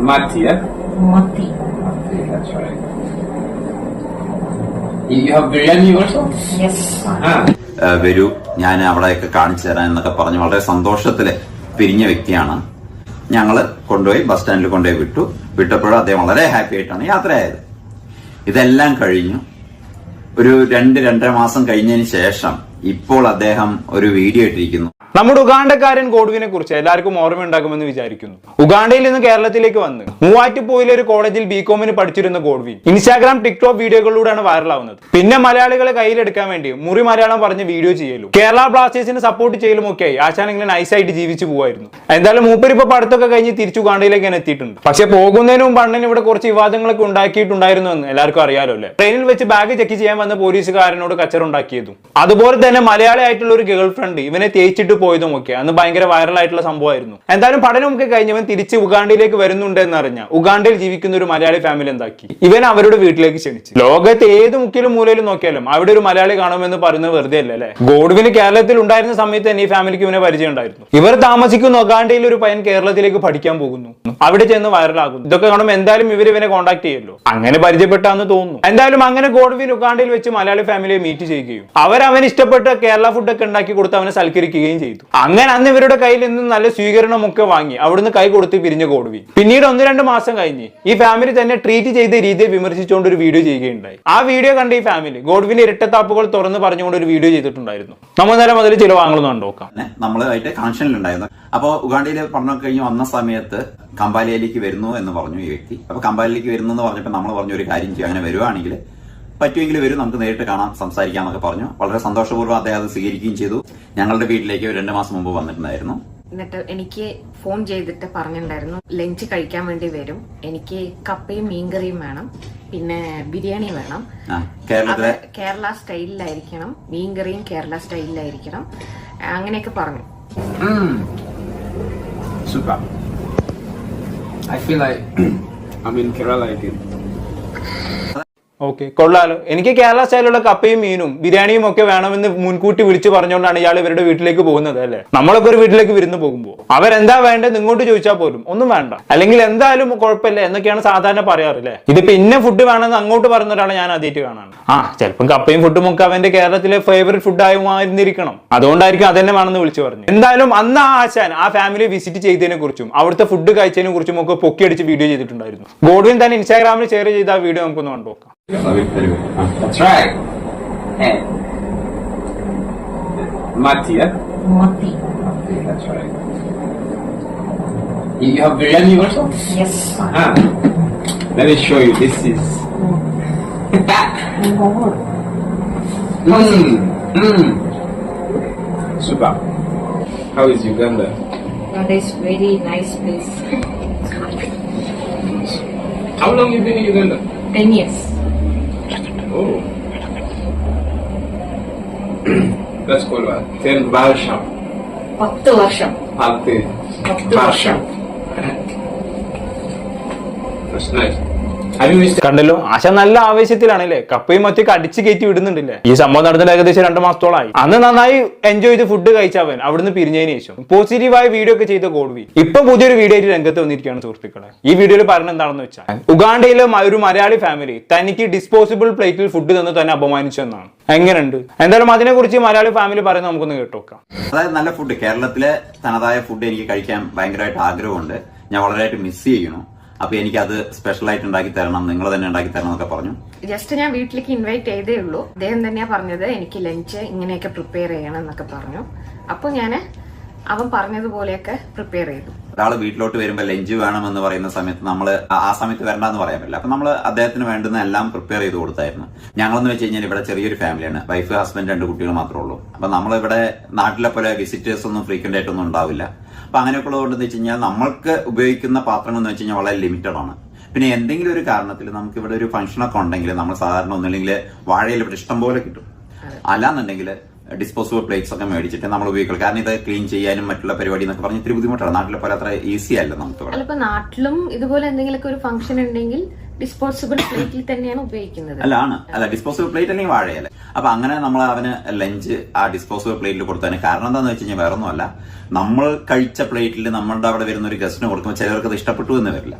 Matti, yeah? Mati. Mati, that's right. You you have biryani also? Yes. വരൂ ഞാൻ അവിടെയൊക്കെ കാണിച്ചു തരാൻ എന്നൊക്കെ പറഞ്ഞ് വളരെ സന്തോഷത്തിൽ പിരിഞ്ഞ വ്യക്തിയാണ് ഞങ്ങൾ കൊണ്ടുപോയി ബസ് സ്റ്റാൻഡിൽ കൊണ്ടുപോയി വിട്ടു വിട്ടപ്പോഴും അദ്ദേഹം വളരെ ഹാപ്പി ആയിട്ടാണ് യാത്രയായത് ഇതെല്ലാം കഴിഞ്ഞു ഒരു രണ്ട് രണ്ടര മാസം കഴിഞ്ഞതിന് ശേഷം ഇപ്പോൾ അദ്ദേഹം ഒരു വീഡിയോ ഇട്ടിരിക്കുന്നു നമ്മുടെ ഉഗാണ്ടക്കാരൻ ഗോഡ്വിനെ കുറിച്ച് എല്ലാവർക്കും ഓർമ്മയുണ്ടാകുമെന്ന് വിചാരിക്കുന്നു. ഉഗാണ്ടയിൽ നിന്ന് കേരളത്തിലേക്ക് വന്ന് മൂവാറ്റുപോയിലെ ഒരു കോളേജിൽ ബികോമിന് പഠിച്ചിരുന്ന ഗോഡ്വിൻ ഇൻസ്റ്റാഗ്രാം ടിക്ടോക്ക് വീഡിയോകളിലൂടെയാണ് വൈറലാവുന്നത്. പിന്നെ മലയാളികളെ കയ്യിലെടുക്കാൻ വേണ്ടി മുറി മലയാളം പറഞ്ഞ് വീഡിയോ ചെയ്യലും കേരള ബ്ലാസ്റ്റേഴ്സിന് സപ്പോർട്ട് ചെയ്യലും ഒക്കെ ആശാനെങ്കിലും നൈസായിട്ട് ജീവിച്ചു പോവായിരുന്നു. എന്തായാലും മൂപ്പരിപ്പോ പഠിത്തമൊക്കെ കഴിഞ്ഞ് തിരിച്ചു ഉഗാണ്ടയിലേക്ക് എത്തിയിട്ടുണ്ട്. പക്ഷെ പോകുന്നതിന് മുമ്പ് അണ്ണൻ ഇവിടെ കുറച്ച് വിവാദങ്ങളൊക്കെ ഉണ്ടാക്കിയിട്ടുണ്ടായിരുന്നു എന്ന് എല്ലാവർക്കും അറിയാലോ അല്ലേ? ട്രെയിനിൽ വെച്ച് ബാഗ് ചെക്ക് ചെയ്യാൻ വന്ന പോലീസുകാരനോട് കച്ചറുണ്ടാക്കിയതും. അതുപോലെ തന്നെ മലയാളി ആയിട്ടുള്ള ഒരു ഗേൾ ഫ്രണ്ട് ഇവനെ തേച്ചിട്ട് പോയതും ഒക്കെ അന്ന് ഭയങ്കര വൈറൽ ആയിട്ടുള്ള സംഭവമായിരുന്നു. എന്തായാലും പഠനമൊക്കെ കഴിഞ്ഞവൻ തിരിച്ച് ഉഗാണ്ടയിലേക്ക് വരുന്നുണ്ട് എന്നറിഞ്ഞ. ഉഗാണ്ടയിൽ ജീവിക്കുന്ന ഒരു മലയാളി ഫാമിലി എന്താക്കി? ഇവൻ അവരുടെ വീട്ടിലേക്ക് ക്ഷണിച്ചു. ലോകത്ത് ഏത് മുക്കിലും മൂലയിലും നോക്കിയാലും അവിടെ ഒരു മലയാളി കാണുമെന്ന് പറയുന്നത് വെറുതെ അല്ല അല്ലേ? ഗോഡ്വിന് കേരളത്തിൽ ഉണ്ടായിരുന്ന സമയത്ത് തന്നെ ഈ ഫാമിലിക്ക് ഇവനെ പരിചയം ഉണ്ടായിരുന്നു. ഇവർ താമസിക്കുന്ന ഉഗാണ്ടയിൽ ഒരു പയൻ കേരളത്തിലേക്ക് പഠിക്കാൻ പോകുന്നു. അവിടെ ചെന്ന് വൈറലാകുന്നു. ഇതൊക്കെ കാണുമ്പോൾ എന്തായാലും ഇവർ ഇവനെ കോൺടാക്ട് ചെയ്യല്ലോ. അങ്ങനെ പരിചയപ്പെട്ടാന്ന് തോന്നുന്നു. എന്തായാലും അങ്ങനെ ഗോഡ്വിൻ ഉഗാണ്ടയിൽ വെച്ച് മലയാളി ഫാമിലിയെ മീറ്റ് ചെയ്യുകയും അവർ അവന് ഇഷ്ടപ്പെട്ട കേരള ഫുഡൊക്കെ ഉണ്ടാക്കി കൊടുത്ത് അവനെ സൽക്കരിക്കുകയും ചെയ്തു. അങ്ങനെ അന്ന് ഇവരുടെ കയ്യിൽ നിന്ന് നല്ല സ്വീകരണമൊക്കെ വാങ്ങി. അവിടുന്ന് കൈ കൊടുത്ത് പിരിഞ്ഞു കോടുവി. പിന്നീട് ഒന്ന് രണ്ട് മാസം കഴിഞ്ഞ് ഈ ഫാമിലി തന്നെ ട്രീറ്റ് ചെയ്ത രീതിയെ വിമർശിച്ചുകൊണ്ട് ഒരു വീഡിയോ ചെയ്യുകയുണ്ടായി. ആ വീഡിയോ കണ്ട ഈ ഫാമിലി ഗോഡ്വിന്റെ ഇരട്ടത്താപ്പുകൾ തുറന്ന് പറഞ്ഞുകൊണ്ട് ഒരു വീഡിയോ ചെയ്തിട്ടുണ്ടായിരുന്നു. നമ്മൾ നേരം മുതൽ ചില വാങ്ങണമെന്ന് നോക്കാം നമ്മളായിട്ട് കണക്ഷനിലുണ്ടായിരുന്നു അപ്പോൾ ഉഗാണ്ടയിൽ പറഞ്ഞു കഴിഞ്ഞ് വന്ന സമയത്ത് കമ്പാലിയിലേക്ക് വരുന്നു എന്ന് പറഞ്ഞു ഈ വ്യക്തി. അപ്പൊ കമ്പാലയിലേക്ക് വരുന്നു എന്ന് പറഞ്ഞപ്പോൾ നമ്മൾ പറഞ്ഞു ഒരു കാര്യം ചെയ്യും. അങ്ങനെ വരുവാണെങ്കിൽ പറ്റുമെങ്കിൽ വരും നമുക്ക് നേരിട്ട് കാണാം സംസാരിക്കാം എന്നൊക്കെ പറഞ്ഞു. വളരെ സന്തോഷപൂർവം അദ്ദേഹം അത് സ്വീകരിക്കുകയും ചെയ്തു. ഞങ്ങളുടെ വീട്ടിലേക്ക് രണ്ടു മാസം മുമ്പ് വന്നിട്ടുണ്ടായിരുന്നു. എന്നിട്ട് എനിക്ക് ഫോൺ ചെയ്തിട്ട് പറഞ്ഞിട്ടുണ്ടായിരുന്നു ലഞ്ച് കഴിക്കാൻ വേണ്ടി വരും. എനിക്ക് കപ്പയും മീൻകറിയും വേണം. പിന്നെ ബിരിയാണി വേണം. കേരളത്തിലെ കേരള സ്റ്റൈലിലായിരിക്കണം. മീൻകറിയും കേരള സ്റ്റൈലിലായിരിക്കണം. അങ്ങനെയൊക്കെ പറഞ്ഞു. Super. I feel I I mean Kerala. Okay കൊള്ളാലോ. എനിക്ക് കേരള സ്റ്റൈലുള്ള കപ്പയും മീനും ബിരിയാണിയും ഒക്കെ വേണമെന്ന് മുൻകൂട്ടി വിളിച്ചു പറഞ്ഞുകൊണ്ടാണ് ഇയാൾ ഇവരുടെ വീട്ടിലേക്ക് പോകുന്നത് അല്ലേ? നമ്മളൊക്കെ ഒരു വീട്ടിലേക്ക് വിരുന്ന് പോകുമ്പോൾ അവരെന്താ വേണ്ടത് ഇങ്ങോട്ട് ചോദിച്ചാൽ പോലും. ഒന്നും വേണ്ട. അല്ലെങ്കിൽ എന്തായാലും കുഴപ്പമില്ല എന്നൊക്കെയാണ് സാധാരണ പറയാറില്ലേ ഇതിപ്പോ ഇന്ന ഫുഡ് വേണമെന്ന് അങ്ങോട്ട് പറഞ്ഞ ഒരാളെ ഞാൻ ആദ്യമായിട്ട് കാണാണ് ആ ചിലപ്പം കപ്പയും ഫുഡും ഒക്കെ അവന്റെ കേരളത്തിലെ ഫേവറേറ്റ് ഫുഡ് ആയിരുന്നിരിക്കണം അതുകൊണ്ടായിരിക്കും അതന്നെ വേണമെന്ന് വിളിച്ചു പറഞ്ഞു. എന്തായാലും അന്ന് ആ ആശാൻ ആ ഫാമിലി വിസിറ്റ് ചെയ്തതിനെ കുറിച്ചും അവിടുത്തെ ഫുഡ് കഴിച്ചതിനെ കുറിച്ചും ഒക്കെ പൊക്കിയടിച്ച് വീഡിയോ ചെയ്തിട്ടുണ്ടായിരുന്നു. ഗോഡ്വിൻ തന്നെ ഇൻസ്റ്റാഗ്രാമിൽ ഷെയർ ചെയ്ത ആ വീഡിയോ നമുക്കൊന്ന് കണ്ടുനോക്കാം. That's right. Hey. Matti, yeah? Mati. That's right. You you have biryani also? Yes. Ah. Let me show you. This is. Oh, Mmm. Mmm. Super. How is Uganda? that is very nice place. How long you been in Uganda? Ten years. Oh. That's good one. Then Valsham. Bhakti Valsham. Bhakti. Bhakti Valsham. That's nice. കണ്ടല്ലോ? ആശ നല്ല ആവേശത്തിലാണ് അല്ലേ കപ്പയും മറ്റൊക്കെ അടിച്ചു കയറ്റി വിടുന്നുണ്ടല്ലേ? ഈ സംഭവം നടന്നിട്ട് ഏകദേശം രണ്ടു മാസത്തോളമായി. അന്ന് നന്നായി എൻജോയ് ചെയ്ത് ഫുഡ് കഴിച്ചവൻ അവിടുന്ന് പിരിഞ്ഞതിന് ശേഷം പോസിറ്റീവായ വീഡിയോ ഒക്കെ ചെയ്ത ഗോഡ്വി. ഇപ്പൊ പുതിയൊരു വീഡിയോ ആയിട്ട് രംഗത്ത് വന്നിരിക്കുകയാണ് സുഹൃത്തുക്കളെ. ഈ വീഡിയോയിൽ പറഞ്ഞ എന്താണെന്ന് വെച്ചാൽ ഉഗാണ്ടയിലെ ഒരു മലയാളി ഫാമിലി തനിക്ക് ഡിസ്പോസിബിൾ പ്ലേറ്റിൽ ഫുഡ് തന്ന് തന്നെ അപമാനിച്ചു എന്നാണ്. എങ്ങനെയുണ്ട്? എന്തായാലും അതിനെ കുറിച്ച് മലയാളി ഫാമിലി പറയുന്നത് നമുക്കൊന്ന് കേട്ടോക്കാം. അതായത് നല്ല ഫുഡ് കേരളത്തിലെ തനതായ ഫുഡ് എനിക്ക് കഴിക്കാൻ ഭയങ്കരമായിട്ട് ആഗ്രഹമുണ്ട്. ഞാൻ വളരെയായിട്ട് മിസ് ചെയ്യണു അപ്പൊ എനിക്കത് ആയിട്ട് ഉണ്ടാക്കി തരണം നിങ്ങൾ തന്നെ ഉണ്ടാക്കി തരണം എന്നൊക്കെ പറഞ്ഞു. ജസ്റ്റ് ഞാൻ വീട്ടിലേക്ക് ഇൻവൈറ്റ് ചെയ്തേ ഉള്ളൂ. അദ്ദേഹം തന്നെയാ പറഞ്ഞത് എനിക്ക് ലഞ്ച് ഇങ്ങനെയൊക്കെ പ്രിപ്പയർ ചെയ്യണം എന്നൊക്കെ പറഞ്ഞു. അപ്പൊ ഞാൻ അവൻ പറഞ്ഞതുപോലെയൊക്കെ പ്രിപ്പയർ ചെയ്തു. ഒരാൾ വീട്ടിലോട്ട് വരുമ്പോൾ ലഞ്ച് വേണമെന്ന് പറയുന്ന സമയത്ത് നമ്മൾ ആ സമയത്ത് വരണ്ടെന്ന് പറയാൻ പറ്റില്ല. അപ്പൊ നമ്മൾ അദ്ദേഹത്തിന് വേണ്ടുന്ന എല്ലാം പ്രിപ്പയർ ചെയ്ത് കൊടുത്തായിരുന്നു. ഞങ്ങളെന്ന് വെച്ച് കഴിഞ്ഞാൽ ഇവിടെ ചെറിയൊരു ഫാമിലിയാണ് വൈഫ് ഹസ്ബൻഡ് രണ്ട് കുട്ടികൾ മാത്രമേ ഉള്ളൂ. അപ്പൊ നമ്മളിവിടെ നാട്ടിലെ പോലെ വിസിറ്റേഴ്സ് ഒന്നും ഫ്രീക്വന്റ് ആയിട്ടൊന്നും ഉണ്ടാവില്ല. അപ്പൊ അങ്ങനെയൊക്കെ ഉള്ളതുകൊണ്ട് വെച്ച് കഴിഞ്ഞാൽ നമ്മൾക്ക് ഉപയോഗിക്കുന്ന പാത്രങ്ങൾ എന്ന് വെച്ച് കഴിഞ്ഞാൽ വളരെ ലിമിറ്റഡ് ആണ്. പിന്നെ എന്തെങ്കിലും ഒരു കാരണത്തിൽ നമുക്ക് ഇവിടെ ഒരു ഫംഗ്ഷനൊക്കെ ഉണ്ടെങ്കിൽ നമ്മൾ സാധാരണ ഒന്നുമില്ലെങ്കിൽ വാഴയിൽ ഇവിടെ ഇഷ്ടം പോലെ കിട്ടും. അല്ലാന്നുണ്ടെങ്കിൽ ഡിസ്പോസിബിൾ പ്ലേറ്റ്സ് ഒക്കെ മേടിച്ചിട്ട് നമ്മൾ ഉപയോഗിക്കുക കാരണം ഇത് ക്ലീൻ ചെയ്യാനും മറ്റുള്ള പരിപാടി എന്നൊക്കെ പറഞ്ഞ് ഇത്തിരി ബുദ്ധിമുട്ടാണ്. നാട്ടിലെ പോലെ അത്ര ഈസി അല്ല നമുക്ക് നാട്ടിലും ഇതുപോലെ എന്തെങ്കിലുമൊക്കെ ഒരു ഫംഗ്ഷൻ ഉണ്ടെങ്കിൽ ഡിസ്പോസിബിൾ പ്ലേറ്റിൽ തന്നെയാണ് ഉപയോഗിക്കുന്നത്. അല്ലാണ് അല്ല ഡിസ്പോസിബിൾ പ്ലേറ്റ് അല്ലെങ്കിൽ വാഴയല്ലേ അപ്പൊ അങ്ങനെ നമ്മൾ അവന് ലഞ്ച് ആ ഡിസ്പോസിബിൾ പ്ലേറ്റിൽ കൊടുത്തതിന് കാരണം എന്താണെന്ന് വെച്ച് കഴിഞ്ഞാൽ വേറെ ഒന്നുമല്ല നമ്മൾ കഴിച്ച പ്ലേറ്റിൽ നമ്മളുടെ അവിടെ വരുന്ന ഒരു ഗസ്റ്റിന് കൊടുക്കുമ്പോൾ ചിലർക്ക് അത് ഇഷ്ടപ്പെട്ടു എന്ന് വരില്ല.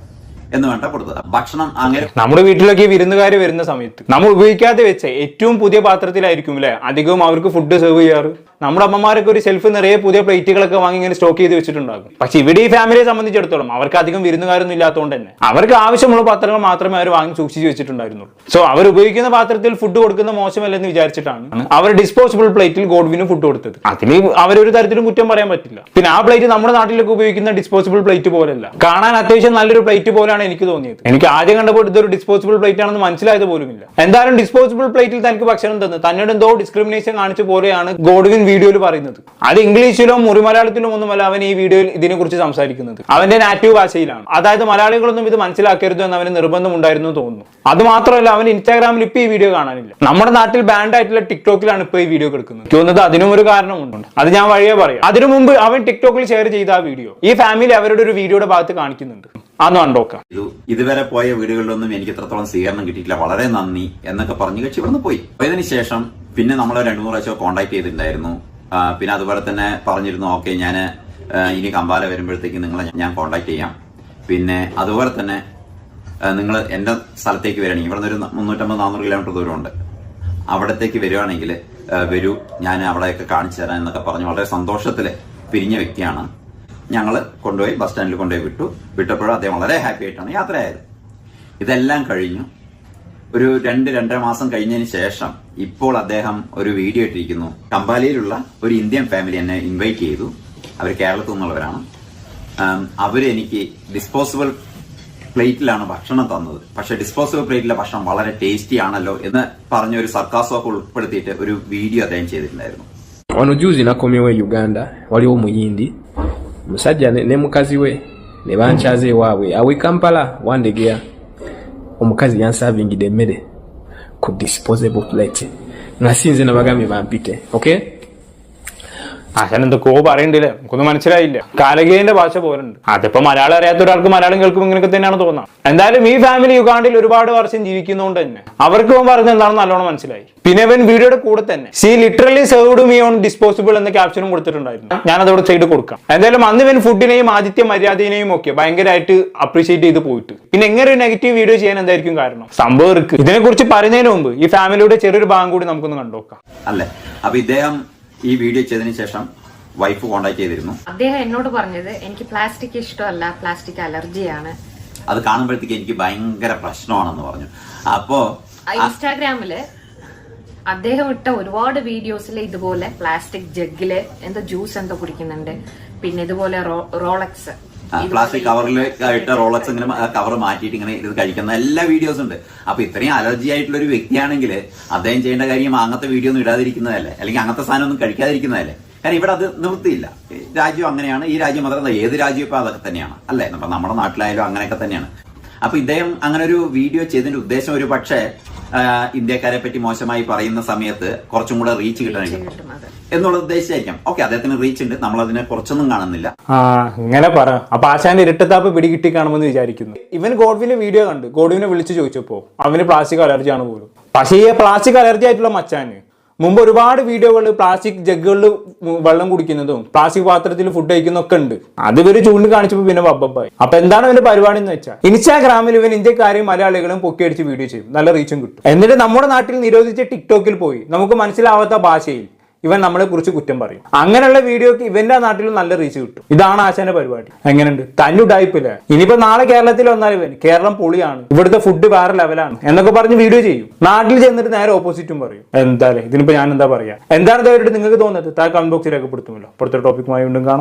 എന്ന് വേണ്ട കൊടുത്തത്. ഭക്ഷണം അങ്ങനെ നമ്മുടെ വീട്ടിലൊക്കെ വിരുന്നുകാർ വരുന്ന സമയത്ത് നമ്മൾ ഉപയോഗിക്കാതെ വെച്ച ഏറ്റവും പുതിയ പാത്രത്തിലായിരിക്കും അല്ലെ അധികവും അവർക്ക് ഫുഡ് സെർവ് ചെയ്യാറ്. നമ്മുടെ അമ്മമാരൊക്കെ ഒരു ഷെൽഫ് നിറയെ പുതിയ പ്ലേറ്റുകളൊക്കെ വാങ്ങി ഇങ്ങനെ സ്റ്റോക്ക് ചെയ്ത് വെച്ചിട്ടുണ്ടാകും. പക്ഷെ ഇവിടെ ഈ ഫാമിലിയെ സംബന്ധിച്ചിടത്തോളം അവർക്ക് അധികം വിരുന്നുകാരൊന്നും ഇല്ലാത്തതുകൊണ്ട് തന്നെ അവർക്ക് ആവശ്യമുള്ള പാത്രങ്ങൾ മാത്രമേ അവർ വാങ്ങി സൂക്ഷിച്ചു വെച്ചിട്ടുണ്ടായിരുന്നുള്ളൂ. സോ അവർ ഉപയോഗിക്കുന്ന പാത്രത്തിൽ ഫുഡ് കൊടുക്കുന്ന മോശമല്ലെന്ന് വിചാരിച്ചിട്ടാണ് അവർ ഡിസ്പോസിബിൾ പ്ലേറ്റിൽ ഗോഡ്വിന് ഫുഡ് കൊടുത്തത്. അവർ അവരൊരു തരത്തിലും കുറ്റം പറയാൻ പറ്റില്ല. പിന്നെ ആ പ്ലേറ്റ് നമ്മുടെ നാട്ടിലൊക്കെ ഉപയോഗിക്കുന്ന ഡിസ്പോസിബിൾ പ്ലേറ്റ് പോലെയല്ല കാണാൻ അത്യാവശ്യം നല്ലൊരു പ്ലേറ്റ് പോലെയാണ് എനിക്ക് തോന്നിയത്. എനിക്ക് ആദ്യം കണ്ടപ്പോൾ ഇതൊരു ഡിസ്പോസിബിൾ പ്ലേറ്റ് ആണെന്ന് മനസ്സിലായത് പോലുമില്ല. എന്തായാലും ഡിസ്പോസിബിൾ പ്ലേറ്റിൽ തനിക്ക് ഭക്ഷണം തന്നു തന്നോട് എന്തോ ഡിസ്ക്രിമിനേഷൻ കാണിച്ച പോലെയാണ് ഗോഡ്വിൻ വീഡിയോയിൽ പറയുന്നത്. അത് ഇംഗ്ലീഷിലോ മുറി മലയാളത്തിലോ ഒന്നുമല്ല അവൻ ഈ വീഡിയോയിൽ ഇതിനെ കുറിച്ച് സംസാരിക്കുന്നത്. അവന്റെ നാറ്റീവ് ഭാഷയിലാണ്. അതായത് മലയാളികളൊന്നും ഇത് മനസ്സിലാക്കരുത് എന്ന് അവന് നിർബന്ധം ഉണ്ടായിരുന്നു തോന്നുന്നു. അത് മാത്രമല്ല അവൻ ഇൻസ്റ്റാഗ്രാമിൽ ഇപ്പൊ ഈ വീഡിയോ കാണാനില്ല. നമ്മുടെ നാട്ടിൽ ബാൻഡ് ആയിട്ടുള്ള ടിക്ടോക്കിലാണ് ഇപ്പൊ ഈ വീഡിയോ കിടക്കുന്നത്. എനിക്ക് തോന്നുന്നത് അതിനും ഒരു കാരണമുണ്ട്. അത് ഞാൻ വഴിയേ പറയാം. അതിനു മുമ്പ് അവൻ ടിക്ടോക്കിൽ ഷെയർ ചെയ്ത ആ വീഡിയോ ഈ ഫാമിലി അവരുടെ ഒരു വീഡിയോയുടെ ഭാഗത്ത് കാണിക്കുന്നുണ്ട്. അന്ന് കണ്ടോക്കാം ഇതുവരെ പോയ വീടുകളിലൊന്നും എനിക്ക് ഇത്രത്തോളം സ്വീകരണം കിട്ടിയിട്ടില്ല. വളരെ നന്ദി എന്നൊക്കെ പറഞ്ഞു കക്ഷി ഇവിടുന്ന് പോയി. പോയതിനു ശേഷം പിന്നെ നമ്മൾ രണ്ടു മൂന്ന് പ്രാവശ്യം കോൺടാക്ട് ചെയ്തിട്ടുണ്ടായിരുന്നു. പിന്നെ അതുപോലെ തന്നെ പറഞ്ഞിരുന്നു ഓക്കെ ഞാൻ ഇനി കമ്പാല വരുമ്പോഴത്തേക്ക് നിങ്ങളെ ഞാൻ കോൺടാക്ട് ചെയ്യാം. പിന്നെ അതുപോലെ തന്നെ നിങ്ങൾ എന്റെ സ്ഥലത്തേക്ക് വരികയാണെങ്കിൽ ഇവിടെ നിന്ന് ഒരു മുന്നൂറ്റമ്പത് നാനൂറ് കിലോമീറ്റർ ദൂരമുണ്ട്. അവിടത്തേക്ക് വരുവാണെങ്കിൽ വരൂ ഞാൻ അവിടെയൊക്കെ കാണിച്ചു തരാം എന്നൊക്കെ പറഞ്ഞു വളരെ സന്തോഷത്തിൽ പിരിഞ്ഞ വ്യക്തിയാണ്. ഞങ്ങൾ കൊണ്ടുപോയി ബസ് സ്റ്റാൻഡിൽ കൊണ്ടുപോയി വിട്ടു. വിട്ടപ്പോഴും അദ്ദേഹം വളരെ ഹാപ്പി ആയിട്ടാണ് യാത്രയായത്. ഇതെല്ലാം കഴിഞ്ഞു. ഒരു രണ്ട് രണ്ടര മാസം കഴിഞ്ഞതിന് ശേഷം ഇപ്പോൾ അദ്ദേഹം ഒരു വീഡിയോ ഇട്ടിരിക്കുന്നു. കമ്പാലിയിലുള്ള ഒരു ഇന്ത്യൻ ഫാമിലി എന്നെ ഇൻവൈറ്റ് ചെയ്തു. അവർ കേരളത്തിൽ നിന്നുള്ളവരാണ്. അവരെനിക്ക് ഡിസ്പോസിബിൾ പ്ലേറ്റിലാണ് ഭക്ഷണം തന്നത്. പക്ഷെ ഡിസ്പോസിബിൾ പ്ലേറ്റിലെ ഭക്ഷണം വളരെ ടേസ്റ്റി ആണല്ലോ എന്ന് പറഞ്ഞ ഒരു സർക്കാസൊക്കെ ഉൾപ്പെടുത്തിയിട്ട് ഒരു വീഡിയോ അദ്ദേഹം ചെയ്തിട്ടുണ്ടായിരുന്നു. Wano juzi nakomyewo e uganda waliwo omuyindi omusajja ne, ne mukazi we ne bankyaza ewaabwe awe kampala wandegeya. Omukazi yansavingidde emmere ku disposable plate. Nga sinze nabagambye bampite okay അച്ഛൻ എന്തൊക്കെയോ പറയണ്ടില്ലേ നമുക്കൊന്നും മനസ്സിലായില്ല. കാലകീയന്റെ ഭാഷ പോലുണ്ട് അതിപ്പോ മലയാളം അറിയാത്ത ഒരാൾക്ക് മലയാളം കേൾക്കും ഇങ്ങനെയൊക്കെ തന്നെയാണ് തോന്നുന്നത് എന്തായാലും ഈ ഫാമിലി യുഗാണ്ടിൽ ഒരുപാട് വർഷം ജീവിക്കുന്നതുകൊണ്ട് തന്നെ. അവർക്ക് അവൻ പറഞ്ഞ എന്താണെന്ന് നല്ലോണം മനസ്സിലായി. പിന്നെ അവൻ വീഡിയോയുടെ കൂടെ തന്നെ. She literally served me on disposable എന്ന ക്യാപ്ഷനും കൊടുത്തിട്ടുണ്ടായിരുന്നു. ഞാൻ അതോടെ ചെയ്ത് കൊടുക്കാം. എന്തായാലും അന്ന് ഇവൻ ഫുഡിനെയും ആദിത്യ മര്യാദയെയും ഒക്കെ ഭയങ്കരമായിട്ട് അപ്രീഷിയേറ്റ് ചെയ്ത് പോയിട്ട്. പിന്നെ എങ്ങനെ ഒരു നെഗറ്റീവ് വീഡിയോ ചെയ്യാൻ എന്തായിരിക്കും കാരണം? സംഭവം ഇതിനെക്കുറിച്ച് പറയുന്നതിന് മുമ്പ് ഈ ഫാമിലിയുടെ ചെറിയൊരു ഭാഗം കൂടി നമുക്കൊന്ന് കണ്ടുനോക്കാം അല്ലെ? അപ്പൊ ഇദ്ദേഹം ഈ വീഡിയോ ചെയ്തതിന് ശേഷം വൈഫ് കോണ്ടാക്ട് ചെയ്തിരുന്നു. അദ്ദേഹം എന്നോട് പറഞ്ഞത് എനിക്ക് പ്ലാസ്റ്റിക് ഇഷ്ടമല്ല പ്ലാസ്റ്റിക് അലർജിയാണ് അത് കാണുമ്പോഴത്തേക്ക് എനിക്ക് ഭയങ്കര പ്രശ്നമാണെന്ന് പറഞ്ഞു. അപ്പോ ഇൻസ്റ്റാഗ്രാമിൽ അദ്ദേഹം ഇട്ട ഒരുപാട് വീഡിയോസിൽ ഇതുപോലെ പ്ലാസ്റ്റിക് ജഗ്ഗിൽ എന്തോ ജ്യൂസ് എന്തോ കുടിക്കുന്നുണ്ട്. പിന്നെ ഇതുപോലെ റോളക്സ് പ്ലാസ്റ്റിക് കവറിൽ ആയിട്ട് റോളക്സ് ഇങ്ങനെ കവർ മാറ്റിയിട്ട് ഇങ്ങനെ ഇത് കഴിക്കുന്ന എല്ലാ വീഡിയോസും ഉണ്ട്. അപ്പൊ ഇത്രയും അലർജി ആയിട്ടുള്ള ഒരു വ്യക്തിയാണെങ്കിൽ അദ്ദേഹം ചെയ്യേണ്ട കാര്യം അങ്ങനത്തെ വീഡിയോ ഒന്നും ഇടാതിരിക്കുന്നതല്ലേ? അല്ലെങ്കിൽ അങ്ങനത്തെ സാധനം ഒന്നും കഴിക്കാതിരിക്കുന്നതല്ലേ? കാരണം ഇവിടെ അത് നിവൃത്തിയില്ല. രാജ്യം അങ്ങനെയാണ്. ഈ രാജ്യം മാത്രമല്ല ഏത് രാജ്യം ഇപ്പൊ അതൊക്കെ തന്നെയാണ്. അല്ലേ? നമ്മുടെ നാട്ടിലായാലും അങ്ങനെയൊക്കെ തന്നെയാണ്. അപ്പൊ ഇദ്ദേഹം അങ്ങനെ ഒരു വീഡിയോ ചെയ്തതിന്റെ ഉദ്ദേശം ഒരു പക്ഷേ ഇന്ത്യക്കാരെ പറ്റി മോശമായി പറയുന്ന സമയത്ത് കുറച്ചും കൂടെ റീച്ച് കിട്ടുന്നത് എന്നുള്ള ഉദ്ദേശിച്ചായിരിക്കാം. ഓക്കെ അദ്ദേഹത്തിന് റീച്ച് ഉണ്ട്. നമ്മൾ അതിനെ കുറച്ചൊന്നും കാണുന്നില്ല. ആ ഇങ്ങനെ പറ. അപ്പൊ ആശാന്റെ ഇരട്ടത്താപ്പ് പിടികിട്ടി കാണുമെന്ന് വിചാരിക്കുന്നു. ഇവൻ ഗോഡ്വിന്റെ വീഡിയോ കണ്ട്. ഗോഡ്വിനെ വിളിച്ചു ചോദിച്ചപ്പോ അവന് പ്ലാസ്റ്റിക് അലർജി ആണ് പോലും. പക്ഷേ ഈ പ്ലാസ്റ്റിക് അലർജി ആയിട്ടുള്ള മച്ചാന് മുമ്പ് ഒരുപാട് വീഡിയോകളിൽ പ്ലാസ്റ്റിക് ജഗ്ഗുകളിൽ വെള്ളം കുടിക്കുന്നതും പ്ലാസ്റ്റിക് പാത്രത്തിൽ ഫുഡ് കഴിക്കുന്നതൊക്കെ ഉണ്ട്. അത് ചൂണ്ടി കാണിച്ചപ്പോൾ പിന്നെ ബബ്ബായി അപ്പൊ എന്താണ് അവന്റെ പരിപാടി എന്ന് വെച്ചാൽ ഇൻസ്റ്റാഗ്രാമിൽ ഇവൻ ഇന്ത്യക്കാരെയും മലയാളികളും പൊക്കി പൊക്കിയടിച്ച് വീഡിയോ ചെയ്യും. നല്ല റീച്ചും കിട്ടും. എന്നിട്ട് നമ്മുടെ നാട്ടിൽ നിരോധിച്ച ടിക്ടോക്കിൽ പോയി. നമുക്ക് മനസ്സിലാവാത്ത ഭാഷയിൽ. ഇവൻ നമ്മളെ കുറിച്ച് കുറ്റം പറയും. അങ്ങനെയുള്ള വീഡിയോക്ക് ഇവന്റെ നാട്ടിലും നല്ല റീച്ച് കിട്ടും. ഇതാണ് ആശാന്റെ പരിപാടി. എങ്ങനെയുണ്ട്? തല്ലുടായ്പില്ല ഇനിയിപ്പോ നാളെ കേരളത്തിൽ വന്നാൽ ഇവൻ കേരളം പൊളിയാണ്. ഇവിടുത്തെ ഫുഡ് വേറെ ലെവലാണ് എന്നൊക്കെ പറഞ്ഞ് വീഡിയോ ചെയ്യും. നാട്ടിൽ ചെന്നിട്ട് നേരെ ഓപ്പോസിറ്റും പറയും. എന്തായാലും ഇതിനിപ്പോ ഞാൻ എന്താ പറയാ? എന്താണ് നിങ്ങൾക്ക് തോന്നുന്നത്? താ കമന്റ് ബോക്സിൽ രേഖപ്പെടുത്തുമല്ലോ. അടുത്ത ടോപ്പിക്കുമായി വീണ്ടും കാണാം.